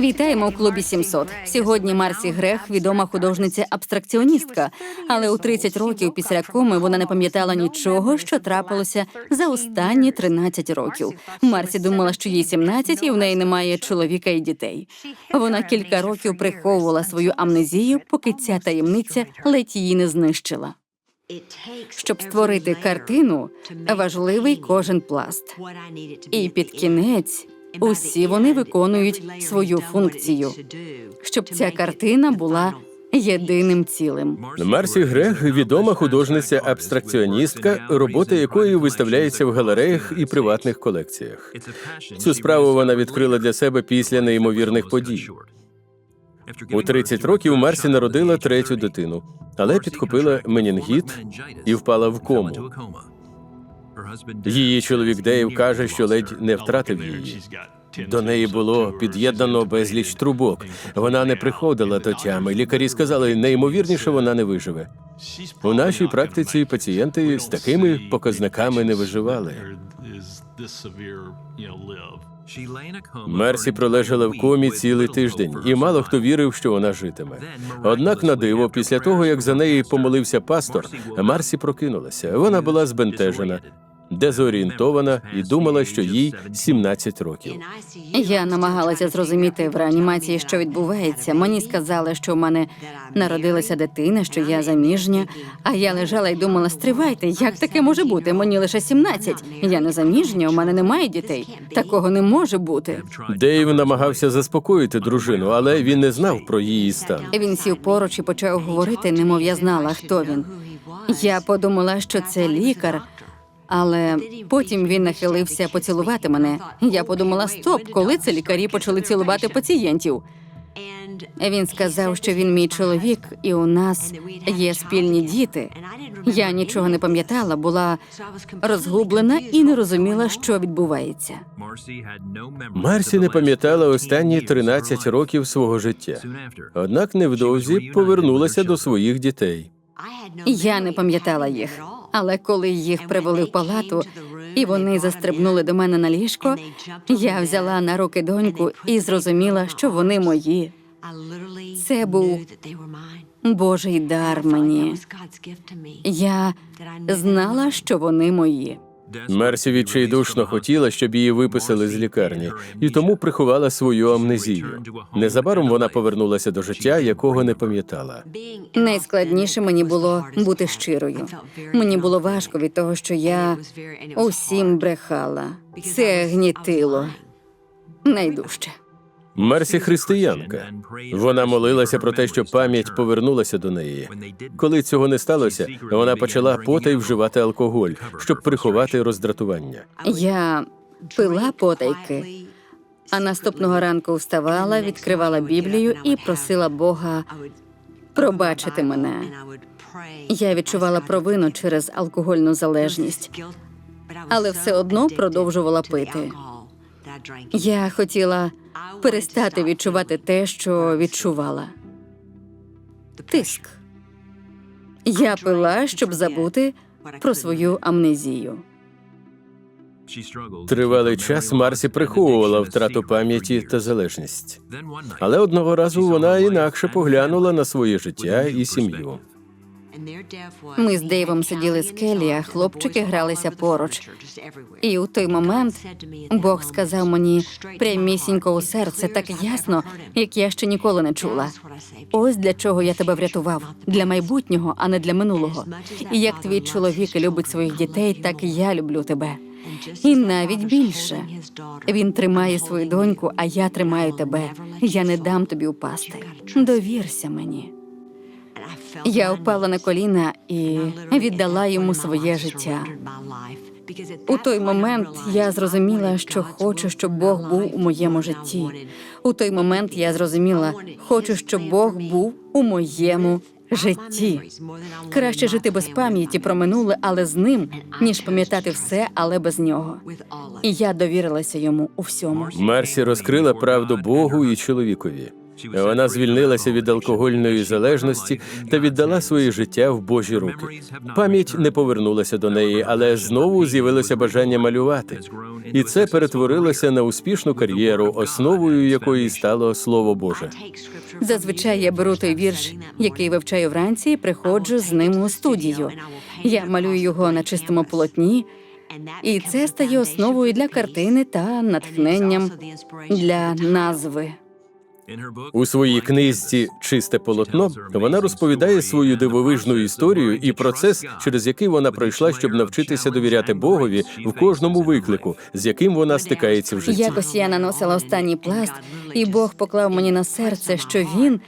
Вітаємо у клубі 700. Сьогодні Марсі Грех відома художниця-абстракціоністка, але у 30 років після коми вона не пам'ятала нічого, що трапилося за останні 13 років. Марсі думала, що їй 17 і в неї немає чоловіка і дітей. Вона кілька років приховувала свою амнезію, поки ця таємниця ледь її не знищила. Щоб створити картину, важливий кожен пласт. І під кінець усі вони виконують свою функцію, щоб ця картина була єдиним цілим. Марсі Грег відома художниця абстракціоністка, робота якої виставляється в галереях і приватних колекціях. Цю справу вона відкрила для себе після неймовірних подій. У 30 років Марсі народила третю дитину, але підхопила менінгіт і впала в кому. Її чоловік Дейв каже, що ледь не втратив її. До неї було під'єднано безліч трубок. Вона не приходила до тями. Лікарі сказали, неймовірніше вона не виживе. У нашій практиці пацієнти з такими показниками не виживали. Мерсі пролежала в комі цілий тиждень, і мало хто вірив, що вона житиме. Однак, на диво, після того як за неї помолився пастор, Марсі прокинулася. Вона була збентежена, дезорієнтована і думала, що їй 17 років. Я намагалася зрозуміти в реанімації, що відбувається. Мені сказали, що в мене народилася дитина, що я заміжня. А я лежала і думала: стривайте, як таке може бути? Мені лише 17. Я не заміжня, у мене немає дітей. Такого не може бути. Дейв намагався заспокоїти дружину, але він не знав про її стан. Він сів поруч і почав говорити, немов я знала, хто він. Я подумала, що це лікар. Але потім він нахилився поцілувати мене. Я подумала: стоп, коли це лікарі почали цілувати пацієнтів. Він сказав, що він мій чоловік, і у нас є спільні діти. Я нічого не пам'ятала, була розгублена і не розуміла, що відбувається. Марсі не пам'ятала останні 13 років свого життя. Однак невдовзі повернулася до своїх дітей. Я не пам'ятала їх, але коли їх привели в палату, і вони застрибнули до мене на ліжко, я взяла на руки доньку і зрозуміла, що вони мої. Це був Божий дар мені. Я знала, що вони мої. Мерсі відчайдушно хотіла, щоб її виписали з лікарні, і тому приховала свою амнезію. Незабаром вона повернулася до життя, якого не пам'ятала. Найскладніше мені було бути щирою. Мені було важко від того, що я усім брехала. Це гнітило найдужче. Мерсі християнка. Вона молилася про те, щоб пам'ять повернулася до неї. Коли цього не сталося, вона почала потай вживати алкоголь, щоб приховати роздратування. Я пила потайки, а наступного ранку вставала, відкривала Біблію і просила Бога пробачити мене. Я відчувала провину через алкогольну залежність, але все одно продовжувала пити. Я хотіла перестати відчувати те, що відчувала. Тиск. Я пила, щоб забути про свою амнезію. Тривалий час Марсі приховувала втрату пам'яті та залежність. Але одного разу вона інакше поглянула на своє життя і сім'ю. Ми з Дейвом сиділи з Келлі, а хлопчики гралися поруч. І у той момент Бог сказав мені прямісінько у серце так ясно, як я ще ніколи не чула. Ось для чого я тебе врятував для майбутнього, а не для минулого. І як твій чоловік любить своїх дітей, так я люблю тебе. І навіть більше він тримає свою доньку, а я тримаю тебе. Я не дам тобі упасти. Довірся мені. Я впала на коліна і віддала йому своє життя. У той момент я зрозуміла, що хочу, щоб Бог був у моєму житті. У той момент я зрозуміла, хочу, щоб Бог був у моєму житті. Краще жити без пам'яті про минуле, але з ним, ніж пам'ятати все, але без нього. І я довірилася йому у всьому. Марсі розкрила правду Богу і чоловікові. Вона звільнилася від алкогольної залежності та віддала своє життя в Божі руки. Пам'ять не повернулася до неї, але знову з'явилося бажання малювати. І це перетворилося на успішну кар'єру, основою якої стало Слово Боже. Зазвичай я беру той вірш, який вивчаю вранці, і приходжу з ним у студію. Я малюю його на чистому полотні, і це стає основою для картини та натхненням для назви. У своїй книзі Чисте полотно вона розповідає свою дивовижну історію і процес, через який вона пройшла, щоб навчитися довіряти Богові в кожному виклику, з яким вона стикається в житті. Якось я наносила останній пласт, і Бог поклав мені на серце, що він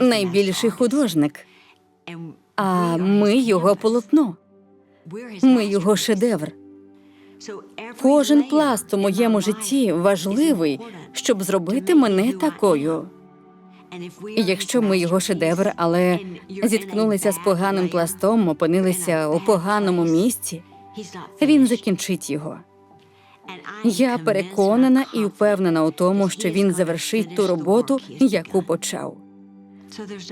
найбільший художник, а ми його полотно. Ми його шедевр. Кожен пласт у моєму житті важливий, щоб зробити мене такою. І якщо ми його шедевр, але зіткнулися з поганим пластом, опинилися у поганому місці, він закінчить його. Я переконана і впевнена у тому, що він завершить ту роботу, яку почав.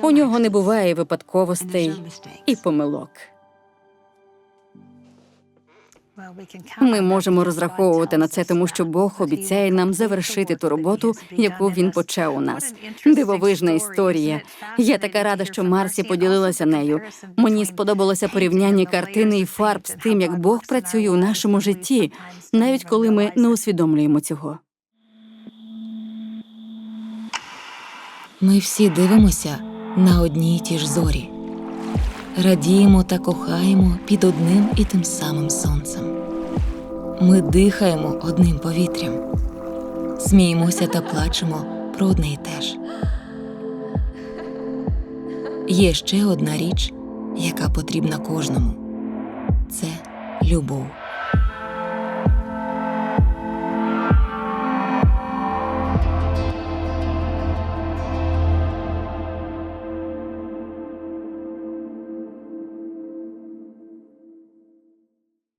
У нього не буває випадковостей і помилок. Ми можемо розраховувати на це, тому що Бог обіцяє нам завершити ту роботу, яку він почав у нас. Дивовижна історія. Я така рада, що Марсі поділилася нею. Мені сподобалося порівняння картини і фарб з тим, як Бог працює у нашому житті, навіть коли ми не усвідомлюємо цього. Ми всі дивимося на одні й ті ж зорі, радіємо та кохаємо під одним і тим самим сонцем. Ми дихаємо одним повітрям, сміємося та плачемо про одне й те ж. Є ще одна річ, яка потрібна кожному це любов.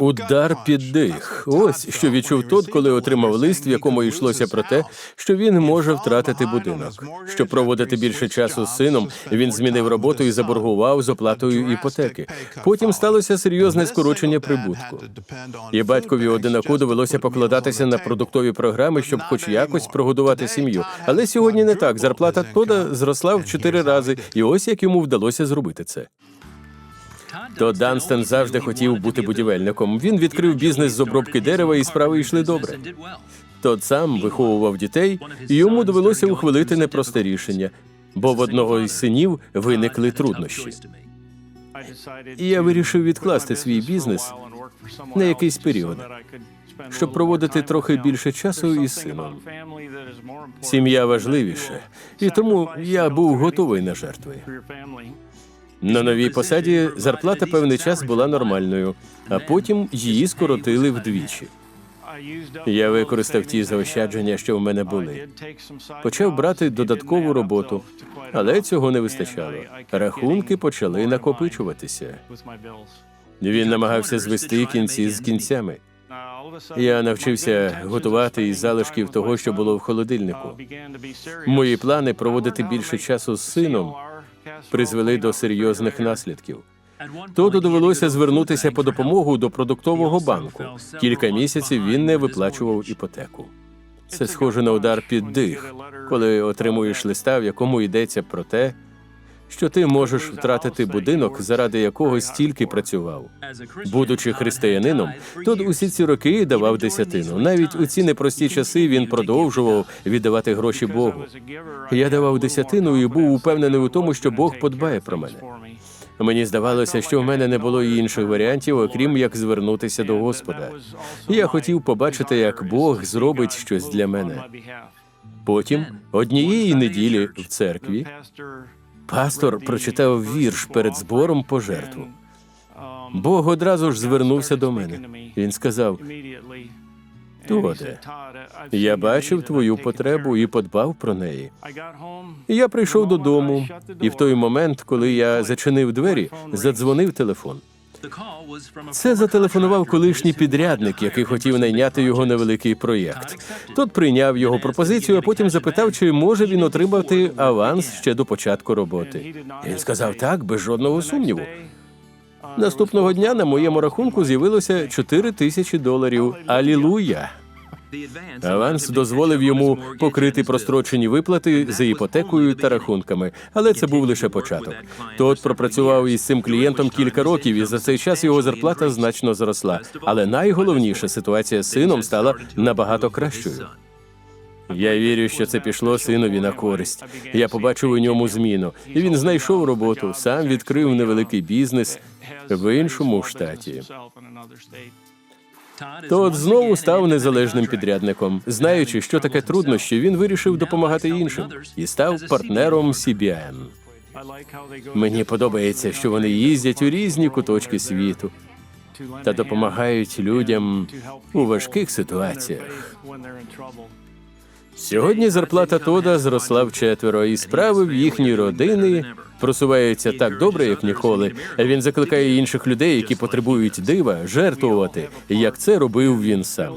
Удар під дих. Ось що відчув тот, коли отримав лист, в якому йшлося про те, що він може втратити будинок. Щоб проводити більше часу з сином, він змінив роботу і заборгував з оплатою іпотеки. Потім сталося серйозне скорочення прибутку. І батькові одинаку довелося покладатися на продуктові програми, щоб хоч якось прогодувати сім'ю. Але сьогодні не так. Зарплата Тода зросла в чотири рази, і ось як йому вдалося зробити це. То Данстон завжди хотів бути будівельником. Він відкрив бізнес з обробки дерева, і справи йшли добре. Тот сам виховував дітей, і йому довелося ухвалити непросте рішення, бо в одного із синів виникли труднощі. І я вирішив відкласти свій бізнес на якийсь період, щоб проводити трохи більше часу із сином. Сім'я важливіше, і тому я був готовий на жертви. На новій посаді зарплата певний час була нормальною, а потім її скоротили вдвічі. Я використав ті заощадження, що в мене були. Почав брати додаткову роботу, але цього не вистачало. Рахунки почали накопичуватися. Він намагався звести кінці з кінцями. Я навчився готувати із залишків того, що було в холодильнику. Мої плани проводити більше часу з сином призвели до серйозних наслідків. Тоду довелося звернутися по допомогу до продуктового банку. Кілька місяців він не виплачував іпотеку. Це схоже на удар під дих, коли отримуєш листа, в якому йдеться про те, що ти можеш втратити будинок, заради якого стільки працював. Будучи християнином, Тод усі ці роки давав десятину. Навіть у ці непрості часи він продовжував віддавати гроші Богу. Я давав десятину і був упевнений у тому, що Бог подбає про мене. Мені здавалося, що в мене не було інших варіантів, окрім як звернутися до Господа. Я хотів побачити, як Бог зробить щось для мене. Потім однієї неділі в церкві пастор прочитав вірш перед збором пожертву. Бог одразу ж звернувся до мене. Він сказав: Тоде, я бачив твою потребу і подбав про неї. Я прийшов додому, і в той момент, коли я зачинив двері, задзвонив телефон. Це зателефонував колишній підрядник, який хотів найняти його на великий проєкт. Тот прийняв його пропозицію, а потім запитав, чи може він отримати аванс ще до початку роботи. Він сказав так, без жодного сумніву. Наступного дня на моєму рахунку з'явилося 4 тисячі доларів. Алілуя! Аванс дозволив йому покрити прострочені виплати за іпотекою та рахунками, але це був лише початок. Тот пропрацював із цим клієнтом кілька років, і за цей час його зарплата значно зросла. Але найголовніше ситуація з сином стала набагато кращою. Я вірю, що це пішло синові на користь. Я побачив у ньому зміну, і він знайшов роботу, сам відкрив невеликий бізнес в іншому штаті. Тот знову став незалежним підрядником. Знаючи, що таке труднощі, він вирішив допомагати іншим і став партнером CBN. Мені подобається, що вони їздять у різні куточки світу та допомагають людям у важких ситуаціях. Сьогодні зарплата Тода зросла вчетверо, і справи в їхній родини просуваються так добре, як ніколи. Він закликає інших людей, які потребують дива, жертвувати, як це робив він сам.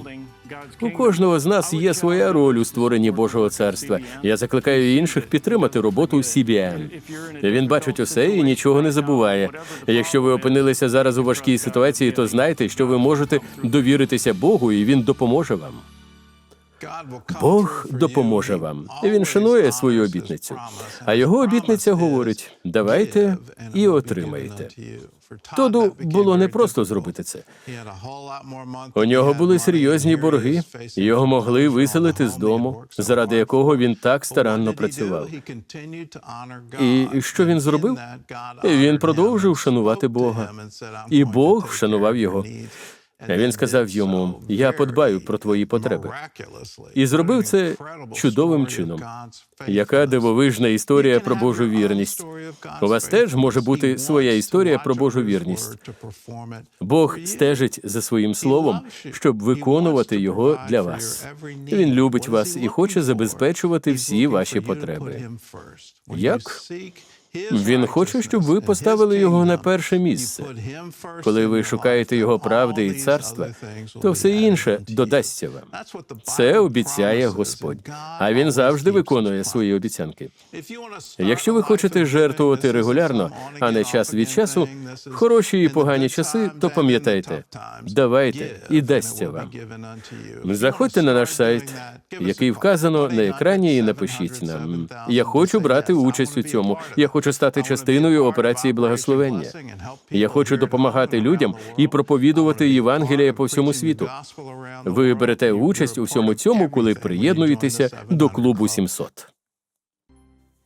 У кожного з нас є своя роль у створенні Божого царства. Я закликаю інших підтримати роботу CBN. Він бачить усе і нічого не забуває. Якщо ви опинилися зараз у важкій ситуації, то знайте, що ви можете довіритися Богу, і він допоможе вам. Бог допоможе вам. Він шанує свою обітницю. А його обітниця говорить: давайте і отримаєте. Тоду було непросто зробити це. У нього були серйозні борги, його могли виселити з дому, заради якого він так старанно працював. І що він зробив? Він продовжив шанувати Бога, і Бог вшанував його. Він сказав йому: Я подбаю про твої потреби. І зробив це чудовим чином. Яка дивовижна історія про Божу вірність. У вас теж може бути своя історія про Божу вірність. Бог стежить за своїм словом, щоб виконувати його для вас. Він любить вас і хоче забезпечувати всі ваші потреби. Як? Він хоче, щоб ви поставили його на перше місце. Коли ви шукаєте його правди і царства, то все інше додасться вам. Це обіцяє Господь. А він завжди виконує свої обіцянки. Якщо ви хочете жертвувати регулярно, а не час від часу, хороші і погані часи, то пам'ятайте, давайте і дасться вам. Заходьте на наш сайт, який вказано на екрані, і напишіть нам. Я хочу брати участь у цьому. Я хочу стати частиною операції благословення. Я хочу допомагати людям і проповідувати Євангелія по всьому світу. Ви берете участь у всьому цьому, коли приєднуєтеся до клубу 700.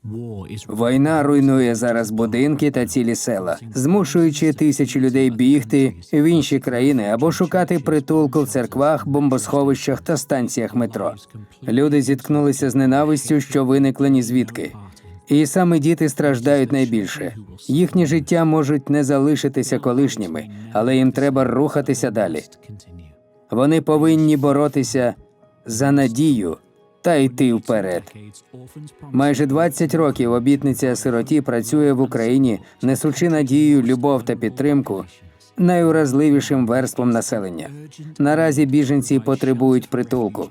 Війна руйнує зараз будинки та цілі села, змушуючи тисячі людей бігти в інші країни або шукати притулку в церквах, бомбосховищах та станціях метро. Люди зіткнулися з ненавистю, що виникли ні звідки. І саме діти страждають найбільше. Їхнє життя можуть не залишитися колишніми, але їм треба рухатися далі. Вони повинні боротися за надію та йти вперед. Майже 20 років обітниця сироті працює в Україні, несучи надію, любов та підтримку найуразливішим верствам населення. Наразі біженці потребують притулку.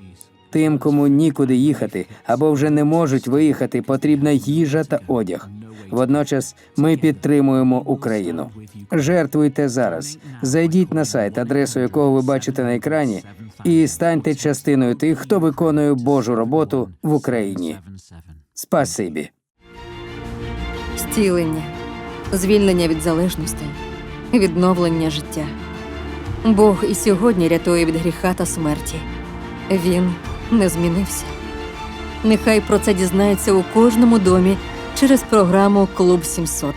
Тим, кому нікуди їхати або вже не можуть виїхати, потрібна їжа та одяг. Водночас ми підтримуємо Україну. Жертвуйте зараз. Зайдіть на сайт, адресу якого ви бачите на екрані, і станьте частиною тих, хто виконує Божу роботу в Україні. Спасибі. Зцілення, звільнення від залежностей, відновлення життя. Бог і сьогодні рятує від гріха та смерті. Він не змінився. Нехай про це дізнається у кожному домі через програму Клуб 700.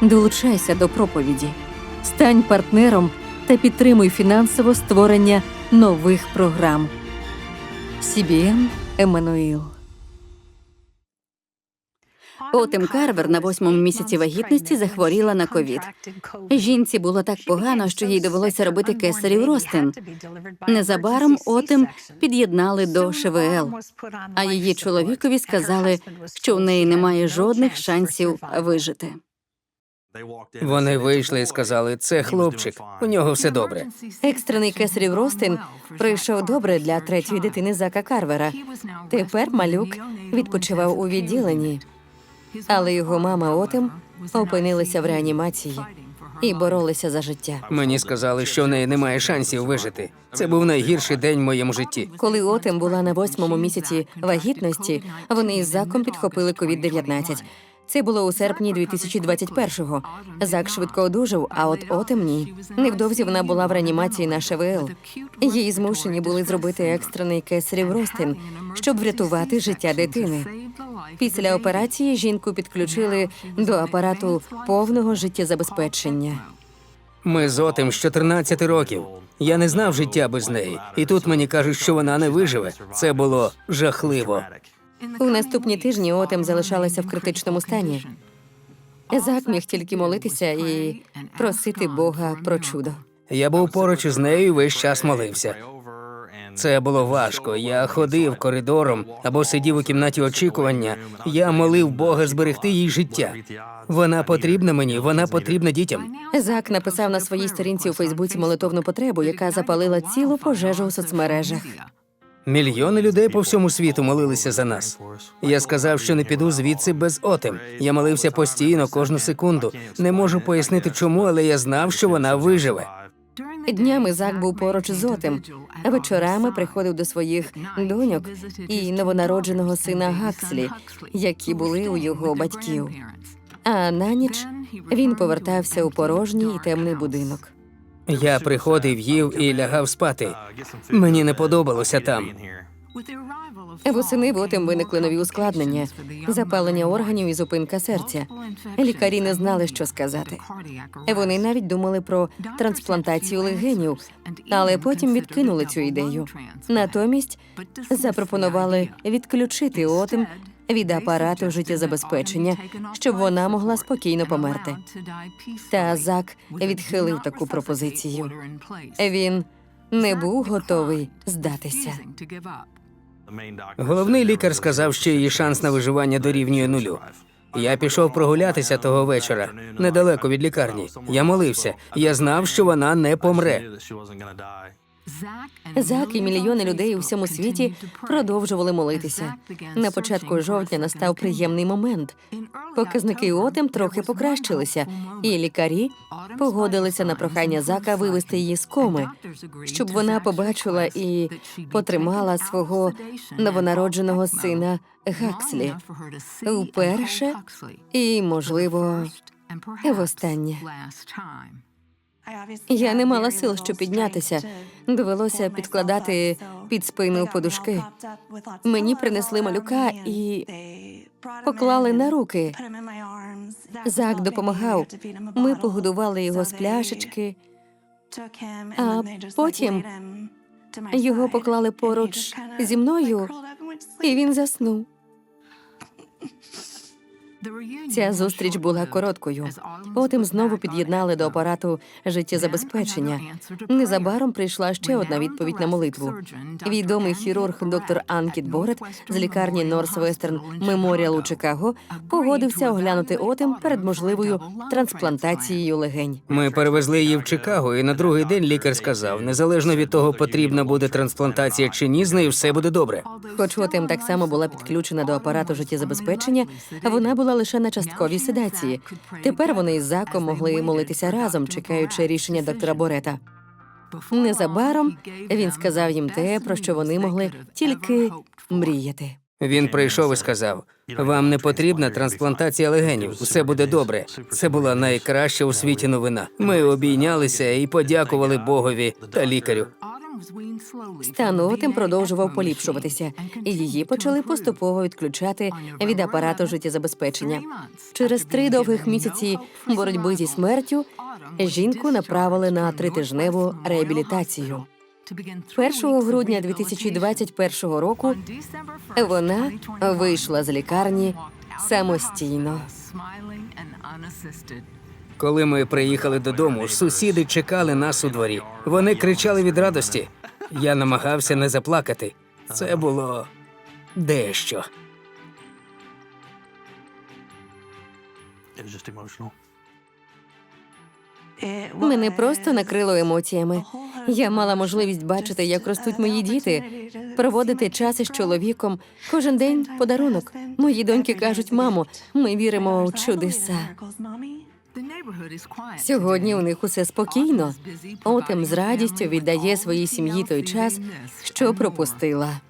Долучайся до проповіді, стань партнером та підтримуй фінансово створення нових програм. CBN Еммануїл. Отим Карвер на восьмому місяці вагітності захворіла на ковід. Жінці було так погано, що їй довелося робити кесарів ростин. Незабаром Отим під'єднали до ШВЛ, а її чоловікові сказали, що в неї немає жодних шансів вижити. Вони вийшли і сказали: це хлопчик, у нього все добре. Екстрений кесарів ростин пройшов добре для третьої дитини Зака Карвера. Тепер малюк відпочивав у відділенні, але його мама Отим опинилися в реанімації і боролися за життя. Мені сказали, що в неї немає шансів вижити. Це був найгірший день в моєму житті. Коли Отем була на восьмому місяці вагітності, вони із Заком підхопили COVID-19. Це було у серпні 2021-го. Зак швидко одужав, а от Отим ні. Невдовзі вона була в реанімації на ШВЛ. Їй змушені були зробити екстрений кесарів ростин, щоб врятувати життя дитини. Після операції жінку підключили до апарату повного життєзабезпечення. Ми з Отим з 14 років. Я не знав життя без неї, і тут мені кажуть, що вона не виживе. Це було жахливо. У наступні тижні Отем залишалася в критичному стані. Зак міг тільки молитися і просити Бога про чудо. Я був поруч із нею і весь час молився. Це було важко. Я ходив коридором або сидів у кімнаті очікування. Я молив Бога зберегти їй життя. Вона потрібна мені, вона потрібна дітям. Зак написав на своїй сторінці у Фейсбуці молитовну потребу, яка запалила цілу пожежу у соцмережах. Мільйони людей по всьому світу молилися за нас. Я сказав, що не піду звідси без Отем. Я молився постійно, кожну секунду. Не можу пояснити, чому, але я знав, що вона виживе. Днями Зак був поруч з Отем, а вечорами приходив до своїх доньок і новонародженого сина Гакслі, які були у його батьків. А на ніч він повертався у порожній і темний будинок. Я приходив, їв і лягав спати. Мені не подобалося там. Восени в Отем виникли нові ускладнення, запалення органів і зупинка серця. Лікарі не знали, що сказати. Вони навіть думали про трансплантацію легенів, але потім відкинули цю ідею. Натомість запропонували відключити Отем від апарату життєзабезпечення, щоб вона могла спокійно померти. Та Зак відхилив таку пропозицію. Він не був готовий здатися. Головний лікар сказав, що її шанс на виживання дорівнює нулю. Я пішов прогулятися того вечора недалеко від лікарні. Я молився. Я знав, що вона не помре. Зак і мільйони людей у всьому світі продовжували молитися. На початку жовтня настав приємний момент. Показники Отем трохи покращилися, і лікарі погодилися на прохання Зака вивести її з коми, щоб вона побачила і потримала свого новонародженого сина Гакслі вперше і, можливо, востаннє. Я не мала сил, щоб піднятися. Довелося підкладати під спину подушки. Мені принесли малюка і поклали на руки. Зак допомагав. Ми погодували його з пляшечки. а потім Його поклали поруч зі мною, і він заснув. Ця зустріч була короткою. Потім знову під'єднали до апарату життєзабезпечення. Незабаром прийшла ще одна відповідь на молитву. Відомий хірург доктор Анкіт Борет з лікарні Норсвестерн Меморіал у Чикаго погодився оглянути отим перед можливою трансплантацією легень. Ми перевезли її в Чикаго, і на другий день лікар сказав: незалежно від того, потрібна буде трансплантація чи ні, з нею все буде добре. Хоч Отим так само була підключена до апарату життєзабезпечення, вона була лише на частковій седації. Тепер вони із Заком могли молитися разом, чекаючи рішення доктора Борета. Незабаром він сказав їм те, про що вони могли тільки мріяти. Він прийшов і сказав: вам не потрібна трансплантація легенів, все буде добре. Це була найкраща у світі новина. Ми обійнялися і подякували Богові та лікарю. Стан Отим продовжував поліпшуватися, і її почали поступово відключати від апарату життєзабезпечення. Через три довгих місяці боротьби зі смертю жінку направили на тритижневу реабілітацію. 1 грудня 2021 року вона вийшла з лікарні самостійно. Коли ми приїхали додому, сусіди чекали нас у дворі. Вони кричали від радості. Я намагався не заплакати. Це було дещо. Мене просто накрило емоціями. Я мала можливість бачити, як ростуть мої діти, проводити час із чоловіком. Кожен день подарунок. Мої доньки кажуть, мамо, ми віримо у чудеса. Сьогодні у них усе спокійно. Отим з радістю віддає своїй сім'ї той час, що пропустила.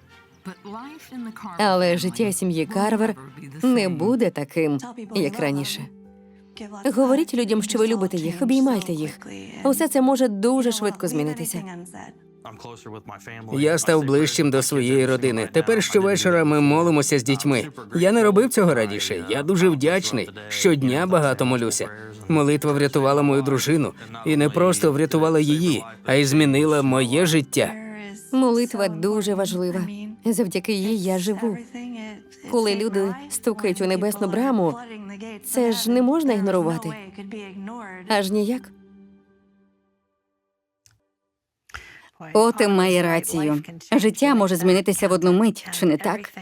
Але життя сім'ї Карвер не буде таким, як раніше. Говоріть людям, що ви любите їх, обіймайте їх. Усе це може дуже швидко змінитися. Я став ближчим до своєї родини. Тепер щовечора ми молимося з дітьми. Я не робив цього раніше. Я дуже вдячний. Щодня багато молюся. Молитва врятувала мою дружину і не просто врятувала її, а й змінила моє життя. Молитва дуже важлива. Завдяки їй я живу. Коли люди стукають у небесну браму, це ж не можна ігнорувати. Аж ніяк. Отим має рацію. Життя може змінитися в одну мить, чи не так?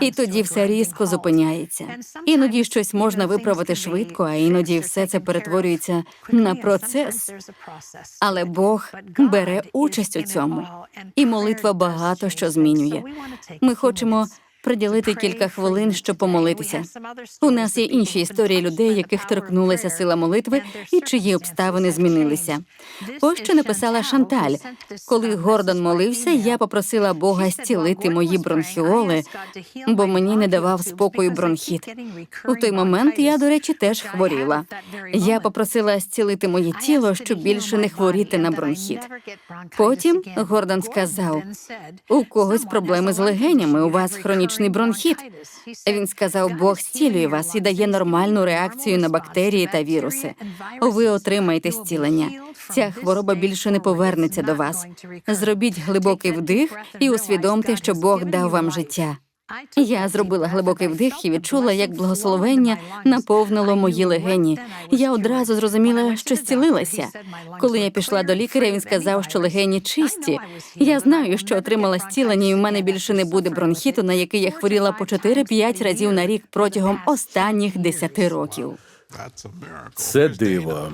І тоді все різко зупиняється. Іноді щось можна виправити швидко, а іноді все це перетворюється на процес. Але Бог бере участь у цьому, і молитва багато що змінює. Ми хочемо приділити кілька хвилин, щоб помолитися. У нас є інші історії людей, яких торкнулася сила молитви і чиї обставини змінилися. Ось що написала Шанталь. Коли Гордон молився, я попросила Бога зцілити мої бронхіоли, бо мені не давав спокою бронхіт. У той момент я, до речі, теж хворіла. Я попросила зцілити моє тіло, щоб більше не хворіти на бронхіт. Потім Гордон сказав: у когось проблеми з легенями, у вас хронічний бронхіт. Він сказав, Бог зцілює вас і дає нормальну реакцію на бактерії та віруси. Ви отримаєте зцілення. Ця хвороба більше не повернеться до вас. Зробіть глибокий вдих і усвідомте, що Бог дав вам життя. Я зробила глибокий вдих і відчула, як благословення наповнило мої легені. Я одразу зрозуміла, що зцілилася. Коли я пішла до лікаря, він сказав, що легені чисті. Я знаю, що отримала зцілення, і в мене більше не буде бронхіту, на який я хворіла по 4-5 разів на рік протягом останніх 10 років. Це диво.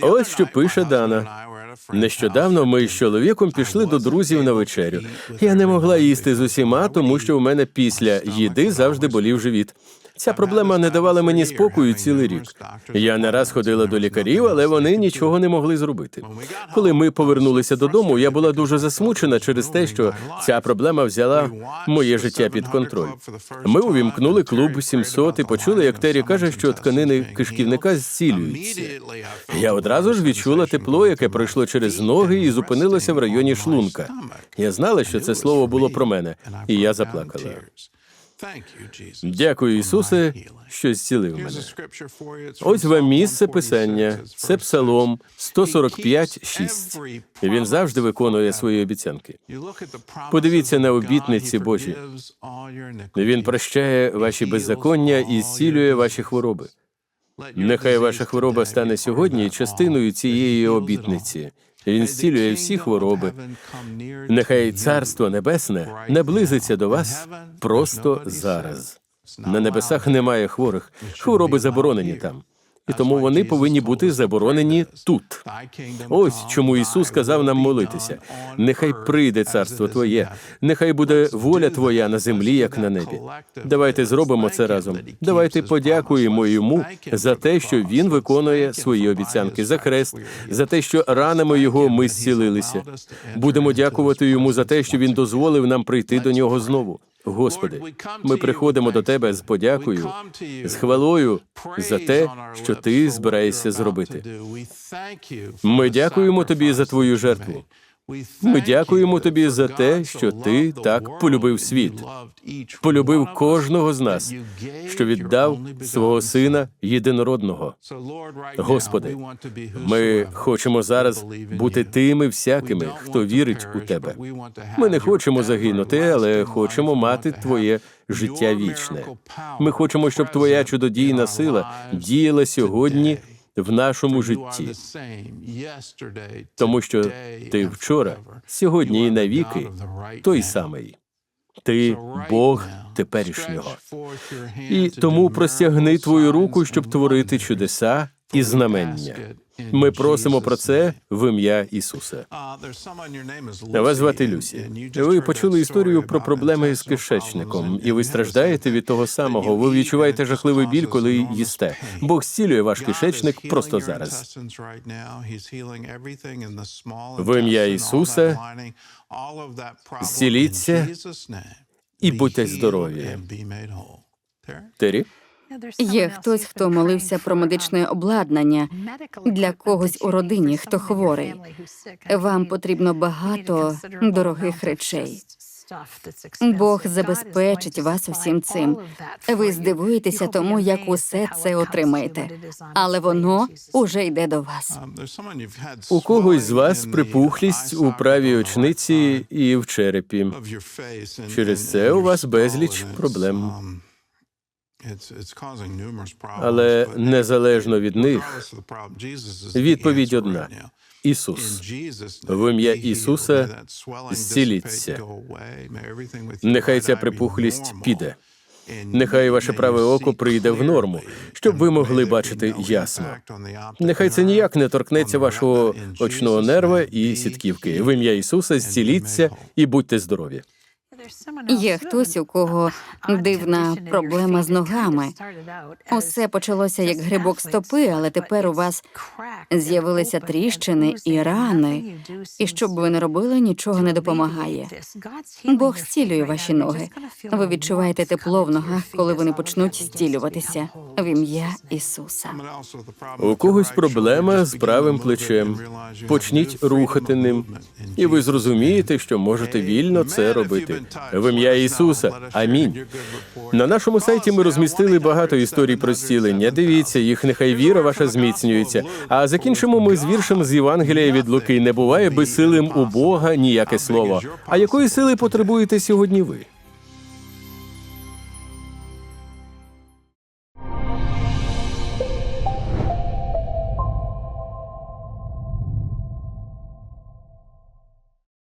Ось що пише Дана. Нещодавно ми з чоловіком пішли до друзів на вечерю. Я не могла їсти з усіма, тому що у мене після їди завжди болів живіт. Ця проблема не давала мені спокою цілий рік. Я не раз ходила до лікарів, але вони нічого не могли зробити. Коли ми повернулися додому, я була дуже засмучена через те, що ця проблема взяла моє життя під контроль. Ми увімкнули клуб 700 і почули, як Террі каже, що тканини кишківника зцілюються. Я одразу ж відчула тепло, яке пройшло через ноги і зупинилося в районі шлунка. Я знала, що це слово було про мене, і я заплакала. Дякую, Ісусе, що зцілив мене. Ось вам місце писання. Це Псалом 145, 6. Він завжди виконує свої обіцянки. Подивіться на обітниці Божі. Він прощає ваші беззаконня і зцілює ваші хвороби. Нехай ваша хвороба стане сьогодні частиною цієї обітниці. Він зцілює всі хвороби. Нехай Царство Небесне наблизиться до вас просто зараз. На небесах немає хворих, хвороби заборонені там. І тому вони повинні бути заборонені тут. Ось чому Ісус сказав нам молитися: нехай прийде царство Твоє, нехай буде воля Твоя на землі, як на небі. Давайте зробимо це разом. Давайте подякуємо йому за те, що він виконує свої обіцянки, за хрест, за те, що ранами його ми зцілилися. Будемо дякувати йому за те, що він дозволив нам прийти до нього знову. Господи, ми приходимо до Тебе з подякою, з хвалою за те, що Ти збираєшся зробити. Ми дякуємо Тобі за Твою жертву. Ми дякуємо Тобі за те, що Ти так полюбив світ, полюбив кожного з нас, що віддав свого Сина єдинородного. Господи, Ми хочемо зараз бути тими всякими, хто вірить у Тебе. Ми не хочемо загинути, але хочемо мати Твоє життя вічне. Ми хочемо, щоб Твоя чудодійна сила діяла сьогодні в нашому житті, тому що Ти вчора, сьогодні і навіки той самий. Ти Бог теперішнього. І тому простягни твою руку, щоб творити чудеса і знамення. Ми просимо про це в ім'я Ісуса. Вас звати Люсі. Ви почули історію про проблеми з кишечником, і ви страждаєте від того самого. Ви відчуваєте жахливий біль, коли їсте. Бог зцілює ваш кишечник просто зараз. В ім'я Ісуса зціліться і будьте здорові. Тері? Є хтось, хто молився про медичне обладнання для когось у родині, хто хворий. Вам потрібно багато дорогих речей. Бог забезпечить вас усім цим. Ви здивуєтеся тому, як усе це отримаєте, але воно уже йде до вас. У когось з вас припухлість у правій очниці і в черепі. Через це у вас безліч проблем. Але незалежно від них, відповідь одна Ісус. В ім'я Ісуса зціліться. Нехай ця припухлість піде. Нехай ваше праве око прийде в норму, щоб ви могли бачити ясно. Нехай це ніяк не торкнеться вашого очного нерва і сітківки. В ім'я Ісуса зціліться і будьте здорові. Є хтось, у кого дивна проблема з ногами. Усе почалося як грибок стопи, але тепер у вас з'явилися тріщини і рани. І що б ви не робили, нічого не допомагає. Бог зцілює ваші ноги. Ви відчуваєте тепло в ногах, коли вони почнуть зцілюватися в ім'я Ісуса. У когось проблема з правим плечем. Почніть рухати ним, і ви зрозумієте, що можете вільно це робити. В ім'я Ісуса. Амінь. На нашому сайті ми розмістили багато історій про зцілення. Дивіться їх, нехай віра ваша зміцнюється. А закінчимо ми з віршем з Євангелія від Луки. Не буває безсилим у Бога ніяке слово. А якої сили потребуєте сьогодні ви?